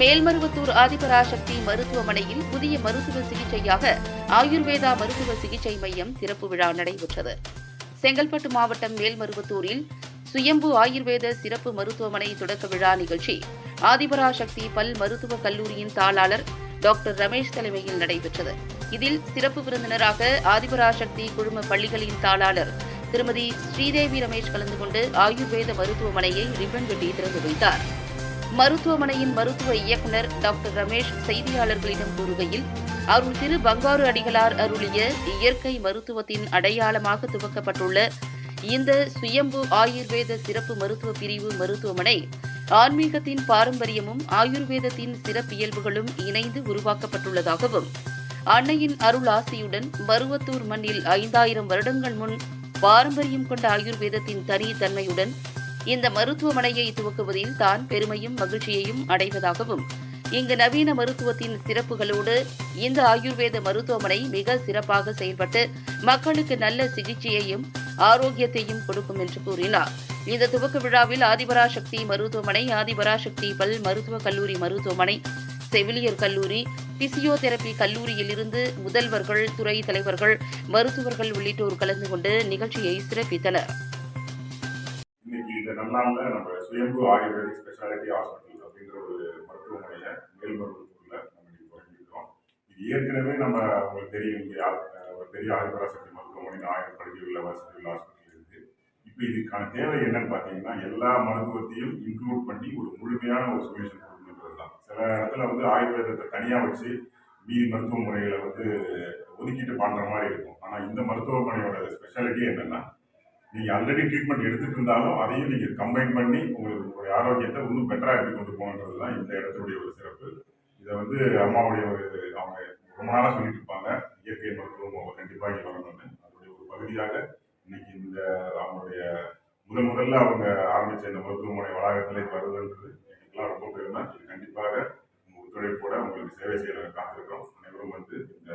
மேல்மருவத்தூர் ஆதிபராசக்தி மருத்துவமனையில் புதிய மருத்துவ சிகிச்சையாக ஆயுர்வேதா மருத்துவ சிகிச்சை மையம் திறப்பு விழா நடைபெற்றது. செங்கல்பட்டு மாவட்டம் மேல்மருவத்தூரில் சுயம்பு ஆயுர்வேத சிறப்பு மருத்துவமனை தொடக்க விழா நிகழ்ச்சி ஆதிபராசக்தி பல் மருத்துவக் கல்லூரியின் தாளாளர் டாக்டர் ரமேஷ் தலைமையில் நடைபெற்றது. இதில் சிறப்பு விருந்தினராக ஆதிபராசக்தி குழும பள்ளிகளின் தாளாளர் திருமதி ஸ்ரீதேவி ரமேஷ் கலந்து கொண்டு ஆயுர்வேத மருத்துவமனையை ரிப்பன் வெட்டி திறந்து வைத்தார். மருத்துவமனையின் மருத்துவ இயக்குநர் டாக்டர் ரமேஷ் செய்தியாளர்களிடம் கூறுகையில் அருள் திரு பங்காரு அடிகளார் அருளிய இயற்கை மருத்துவத்தின் அடையாளமாக துவக்கப்பட்டுள்ள இந்த சுயம்பு ஆயுர்வேத சிறப்பு மருத்துவ பிரிவு மருத்துவமனை ஆன்மீகத்தின் பாரம்பரியமும் ஆயுர்வேதத்தின் சிறப்பியல்புகளும் இணைந்து உருவாக்கப்பட்டுள்ளதாகவும் அன்னையின் அருள் ஆசியுடன் மருவத்தூர் மண்ணில் ஐந்தாயிரம் வருடங்கள் முன் பாரம்பரியம் கொண்ட ஆயுர்வேதத்தின் தனி தன்மையுடன் இந்த மருத்துவமனையை துவக்குவதில் தான் பெருமையும் மகிழ்ச்சியையும் அடைவதாகவும் இங்கு நவீன மருத்துவத்தின் சிறப்புகளோடு இந்த ஆயுர்வேத மருத்துவமனை மிக சிறப்பாக செயல்பட்டு மக்களுக்கு நல்ல சிகிச்சையையும் ஆரோக்கியத்தையும் கொடுக்கும் என்று கூறினார். இந்த துவக்க விழாவில் ஆதிபராசக்தி மருத்துவமனை ஆதிபராசக்தி பல் மருத்துவக் கல்லூரி மருத்துவமனை செவிலியர் கல்லூரி பிசியோதெரபி கல்லூரியிலிருந்து முதல்வர்கள் துறை தலைவர்கள் மருத்துவர்கள் உள்ளிட்டோர் கலந்து கொண்டு நிகழ்ச்சியை சிறப்பித்தனர். நல்லாம்ல நம்ம சுயம்பு ஆயுர்வேதிக் ஸ்பெஷாலிட்டி ஹாஸ்பிட்டல் அப்படிங்கிற ஒரு மருத்துவமனையை மேல்மருவத்தூர்ல நம்ம இன்னைக்கு தொடங்கியிருக்கோம் இது ஏற்கனவே நம்ம உங்களுக்கு தெரியும் இங்கே ஆ- அஹ் ஒரு பெரிய ஆதிபராசக்தி மருத்துவமனை ஆயிரம் படுக்கையுள்ள வசதியுள்ள ஹாஸ்பிட்டல் இருக்கு. இப்போ இதுக்கான தேவை என்னன்னு பார்த்தீங்கன்னா எல்லா மருத்துவத்தையும் இன்க்ளூட் பண்ணி ஒரு முழுமையான ஒரு சொல்யூஷன் கொடுக்கணுன்றது தான் சில இடத்துல வந்து ஆயுர்வேதத்தை தனியாக வச்சு மீதி மருத்துவ முறைகளை வந்து ஒதுக்கிட்டு பண்ணுற மாதிரி இருக்கும். ஆனால் இந்த மருத்துவமனையோட ஸ்பெஷாலிட்டி என்னென்னா நீங்கள் ஆல்ரெடி ட்ரீட்மெண்ட் எடுத்துட்டு இருந்தாலும் அதையும் நீங்கள் கம்பைன் பண்ணி உங்களுக்கு ஒரு ஆரோக்கியத்தை இன்னும் பெட்டராக எப்படி கொண்டு போகணுன்றது தான் இந்த இடத்துடைய ஒரு சிறப்பு. இதை வந்து அம்மாவுடைய ஒரு அவங்க ரொம்ப நாளாக சொல்லிட்டு இருப்பாங்க. இயற்கை மருத்துவம் அவங்க கண்டிப்பாக இங்கே வரணும்னு. அதனுடைய ஒரு பகுதியாக இன்னைக்கு இந்த அவங்களுடைய முதல் முதல்ல அவங்க ஆரம்பித்த இந்த மருத்துவமனை வளாகத்தில் இது வருதுன்றது எங்களுக்கெல்லாம் ரொம்ப பெருமை. இது கண்டிப்பாக உங்கள் ஒத்துழைப்போட உங்களுக்கு சேவை செய்ய காத்திருக்கிறோம். அனைவரும் வந்து இந்த